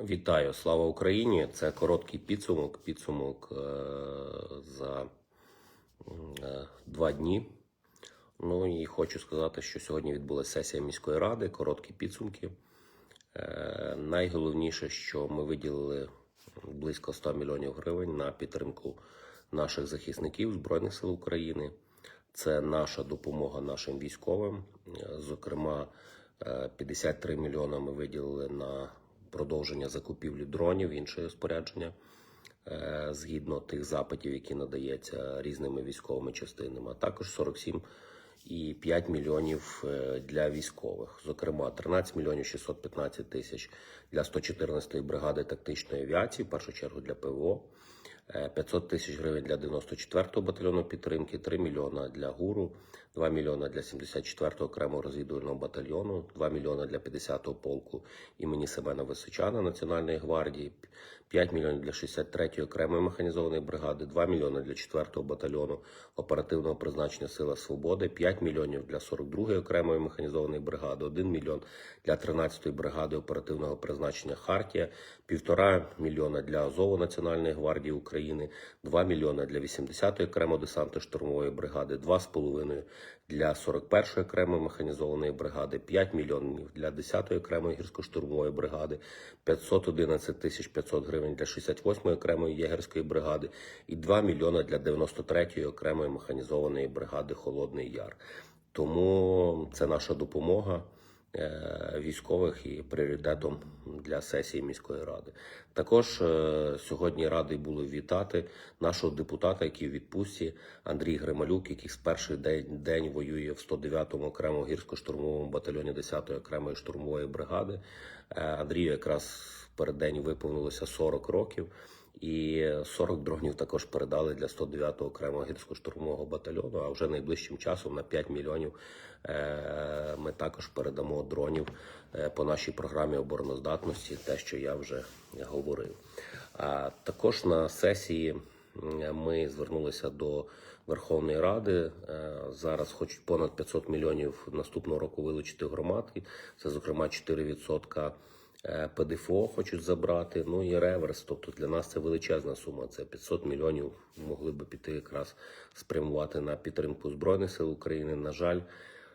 Вітаю, слава Україні! Це короткий підсумок. Підсумок е, за е, два дні. Ну і хочу сказати, що сьогодні відбулася сесія міської ради, короткі підсумки. Е, найголовніше, що ми виділили близько 100 мільйонів гривень на підтримку наших захисників Збройних сил України. Це наша допомога нашим військовим. Зокрема, е, 53 мільйони ми виділили на продовження закупівлі дронів, іншого спорядження е, згідно тих запитів, які надається різними військовими частинами, а також 47 і 5 мільйонів е, для військових. Зокрема, 13 мільйонів 615 тисяч для 114-ї бригади тактичної авіації, в першу чергу для ПВО. Е, 500 тисяч гривень для 94-го батальйону підтримки, 3 мільйона для ГУРу, 2 мільйона для 74-го окремого розвідувального батальйону, 2 мільйона для 50-го полку імені Семена Височана Національної гвардії, 5 мільйонів для 63-ї окремої механізованої бригади, 2 мільйони для 4-го батальйону оперативного призначення Сила Свободи, 5 мільйонів для 42-ї окремої механізованої бригади, 1 мільйон для 13-ї бригади оперативного призначення Хартія, 1,5 мільйона для Азову Національної гвардії України, 2 мільйони для 80-ї окремо десантно штурмової бригади, 2,5 для 41-ї окремої механізованої бригади, 5 мільйонів для 10-ї окремої гірсько-штурмової бригади, 511 тисяч 500 гривень для 68-ї окремої єгерської бригади і 2 мільйони для 93-ї окремої механізованої бригади Холодний Яр. Тому це наша допомога військових і пріоритетом для сесії міської ради. Також е, сьогодні радий були вітати нашого депутата, який в відпустці Андрій Грималюк, який з перший день, день воює в 109-му окремому гірсько-штурмовому батальйоні 10-ї окремої штурмової бригади. Е, Андрію якраз перед день виповнилося 40 років. І 40 дронів також передали для 109-го окремого гірсько-штурмового батальйону. А вже найближчим часом на 5 мільйонів е, ми також передамо дронів е, по нашій програмі обороноздатності, те, що я вже говорив. А також на сесії ми звернулися до Верховної Ради. Е, Зараз хочуть понад 500 мільйонів наступного року вилучити громадки. Це, зокрема, 4% Е, ПДФО хочуть забрати, ну і реверс. Тобто для нас це величезна сума. Це 500 мільйонів могли би піти якраз спрямувати на підтримку Збройних сил України. На жаль,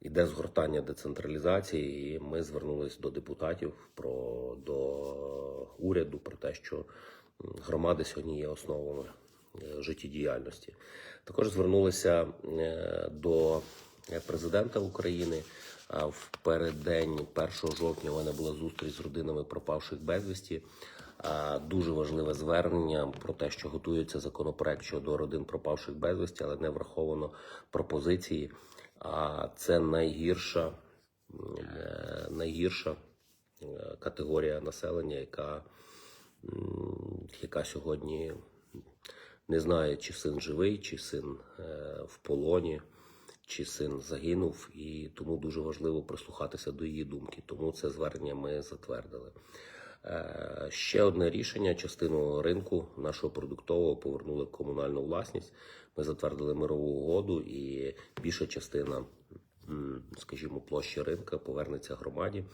іде згортання децентралізації, і ми звернулись до депутатів про до уряду про те, що громади сьогодні є основами е, життєдіяльності. Також звернулися е, до е, президента України. В переддень 1 жовтня у мене була зустріч з родинами пропавших безвісті. Дуже важливе звернення про те, що готується законопроект щодо родин пропавших безвісті, але не враховано пропозиції. А це найгірша, е, найгірша е, категорія населення, яка, яка сьогодні не знає, чи син живий, чи син е, в полоні чи син загинув, і тому дуже важливо прислухатися до її думки. Тому це звернення ми затвердили. Е, Ще одне рішення: частину ринку нашого продуктового повернули в комунальну власність. Ми затвердили мирову угоду, і більша частина, скажімо, площі ринка повернеться громаді.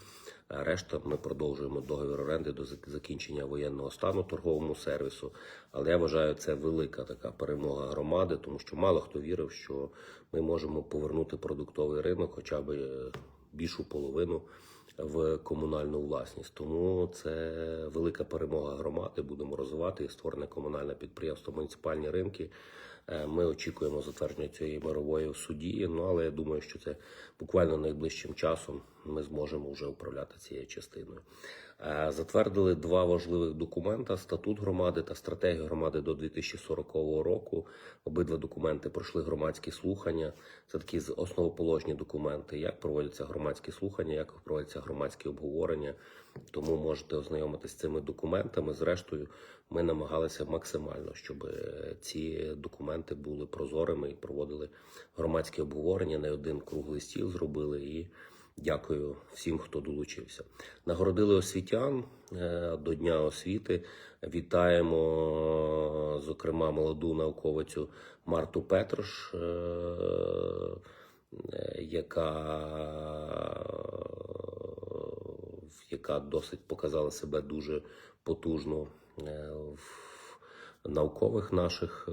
А Решта ми продовжуємо договір оренди до закінчення воєнного стану торговому сервісу. Але я вважаю, це велика така перемога громади, тому що мало хто вірив, що ми можемо повернути продуктовий ринок, хоча б е, більшу половину в комунальну власність. Тому це велика перемога громади. Будемо розвивати і створене комунальне підприємство муніципальні ринки. Е, Ми очікуємо затвердження цієї мирової в суді. Ну але я думаю, що це буквально найближчим часом ми зможемо вже управляти цією частиною. Е, Затвердили два важливих документа: статут громади та стратегію громади до 2040 року. Обидва документи пройшли громадські слухання. Це такі основоположні документи, як проводяться громадські слухання, як проводяться громадські обговорення. Тому можете ознайомитися з цими документами. Зрештою, ми намагалися максимально, щоб е, ці документи були прозорими і проводили громадські обговорення. Не один круглий стіл зробили і. Дякую всім, хто долучився. Нагородили освітян е, до Дня освіти. Вітаємо, зокрема, молоду науковицю Марту Петрош, е, е, яка яка досить показала себе дуже потужно в наукових наших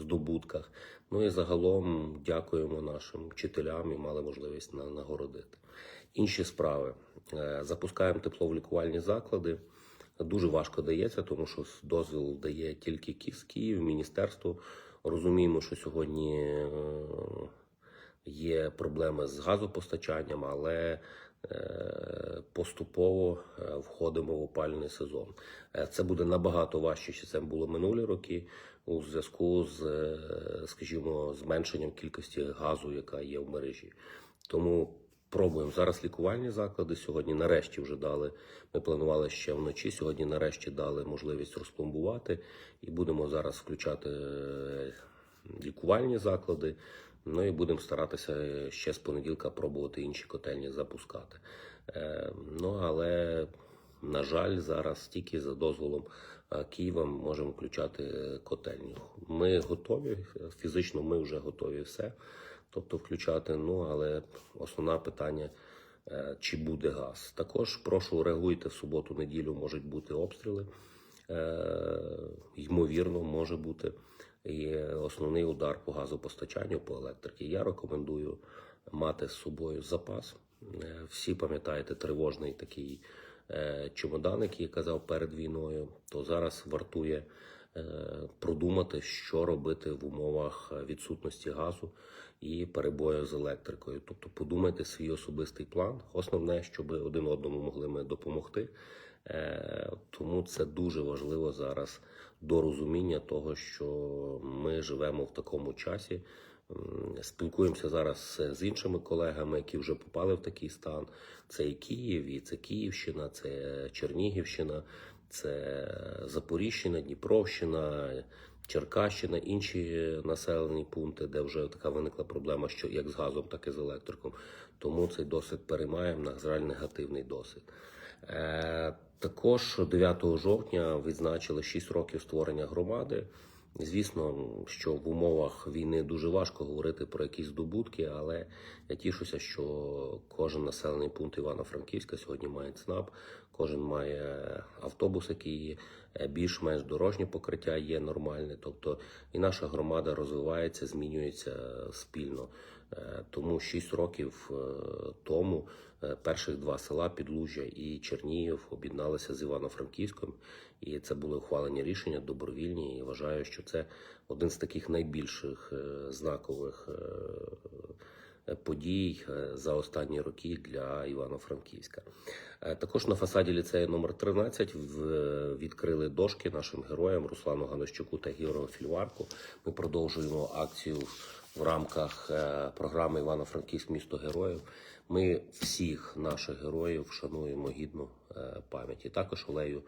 здобутках. Ну і загалом дякуємо нашим вчителям і мали можливість на- нагородити. Інші справи. Е, Запускаємо тепло в лікувальні заклади. Дуже важко дається, тому що дозвіл дає тільки Ки- Київ, міністерство. Розуміємо, що сьогодні е, є проблеми з газопостачанням, але е, поступово е, входимо в опальний сезон. Е, Це буде набагато важче, ніж це було минулі роки, у зв'язку з, е, скажімо, зменшенням кількості газу, яка є в мережі. Тому пробуємо зараз лікувальні заклади. Сьогодні нарешті вже дали. Ми планували ще вночі. Сьогодні нарешті дали можливість розпломбувати, і будемо зараз включати лікувальні заклади. Ну і будемо старатися ще з понеділка пробувати інші котельні запускати. Е, ну але на жаль, зараз тільки за дозволом е, Києва ми можемо включати е, котельню. Ми готові фізично, ми вже готові все. Тобто включати. Ну але основне питання. Чи буде газ? Також прошу реагуйте в суботу, неділю можуть бути обстріли. Ймовірно, може бути і основний удар по газопостачанню, по електриці. Я рекомендую мати з собою запас. Е, Всі пам'ятаєте тривожний такий е, чемодан, який я казав перед війною. То зараз вартує е, продумати, що робити в умовах відсутності газу і перебою з електрикою. Тобто подумайте свій особистий план. Основне, щоб один одному могли ми допомогти. Тому це дуже важливо зараз до розуміння того, що ми живемо в такому часі. Спілкуємося зараз з іншими колегами, які вже попали в такий стан. Це і Київ, і це Київщина, це Чернігівщина, це Запоріжжя, Дніпровщина, Черкащина, інші населені пункти, де вже така виникла проблема, що як з газом, так і з електриком. Тому цей досвід переймаємо, на жаль, негативний досвід. Е, Також 9 жовтня відзначили 6 років створення громади. Звісно, що в умовах війни дуже важко говорити про якісь здобутки, але я тішуся, що кожен населений пункт Івано-Франківська сьогодні має ЦНАП, кожен має автобус, який е, більш-менш дорожнє покриття є нормальне. Тобто і наша громада розвивається, змінюється спільно. Е, Тому 6 років е, тому перших два села Підлужжя і Чернігів об'єдналися з Івано-Франківськом, і це були ухвалені рішення добровільні. І вважаю, що це один з таких найбільших е, знакових е, подій е, за останні роки для Івано-Франківська. Е, Також на фасаді ліцею номер 13 в- відкрили дошки нашим героям Руслану Ганощуку та Георгію Фільварку. Ми продовжуємо акцію в рамках е, програми Івано-Франківськ місто героїв. Ми всіх наших героїв вшануємо гідну е, пам'яті. Також алею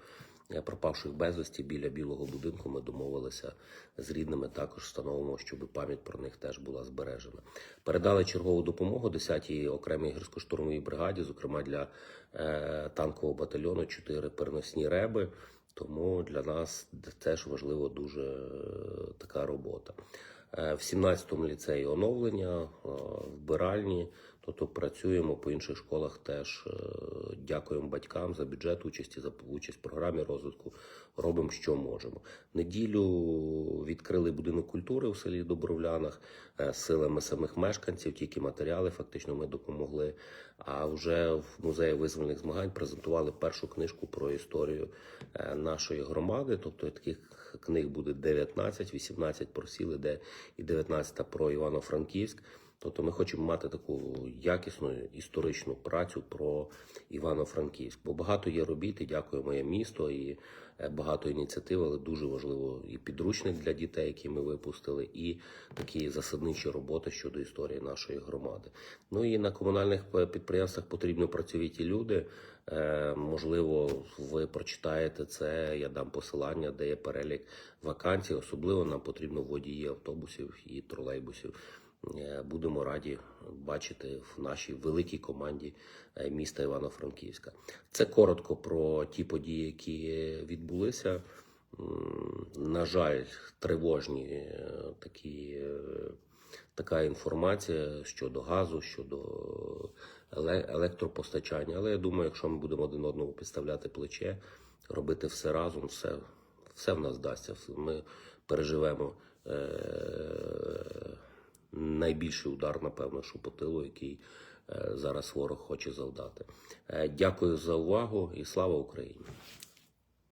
е, пропавших безвісті біля білого будинку. Ми домовилися з рідними. Також встановимо, щоб пам'ять про них теж була збережена. Передали чергову допомогу 10-й окремій гірсько-штурмовій бригаді, зокрема для е, танкового батальйону, 4 переносні реби. Тому для нас теж важлива дуже така робота. В 17-му ліцеї оновлення, вбиральні, тобто працюємо по інших школах теж. е, Дякуємо батькам за бюджет участі, за участь в програмі розвитку. Робимо, що можемо. Неділю відкрили будинок культури у селі Добровлянах е, силами самих мешканців, тільки матеріали фактично ми допомогли. А вже в музеї визвольних змагань презентували першу книжку про історію е, нашої громади. Тобто таких книг буде 19, 18 про сіли, де і 19 про Івано-Франківськ. Тобто ми хочемо мати таку якісну історичну працю про Івано-Франківськ. Бо багато є робіт, і дякую моє місто, і е, багато ініціатив, але дуже важливо і підручник для дітей, які ми випустили, і такі засадничі роботи щодо історії нашої громади. Ну і на комунальних підприємствах потрібні працьовиті люди. Е, Можливо, ви прочитаєте це. Я дам посилання, де є перелік вакансій. Особливо нам потрібно водії автобусів і тролейбусів. Е, Будемо раді бачити в нашій великій команді е, міста Івано-Франківська. Це коротко про ті події, які відбулися. На жаль, тривожні е, такі. Така інформація щодо газу, щодо електропостачання. Але я думаю, якщо ми будемо один одному підставляти плече, робити все разом, все, все в нас вдасться. Ми переживемо найбільший удар, напевно, що по тилу, який е, зараз ворог хоче завдати. Е, Дякую за увагу і слава Україні!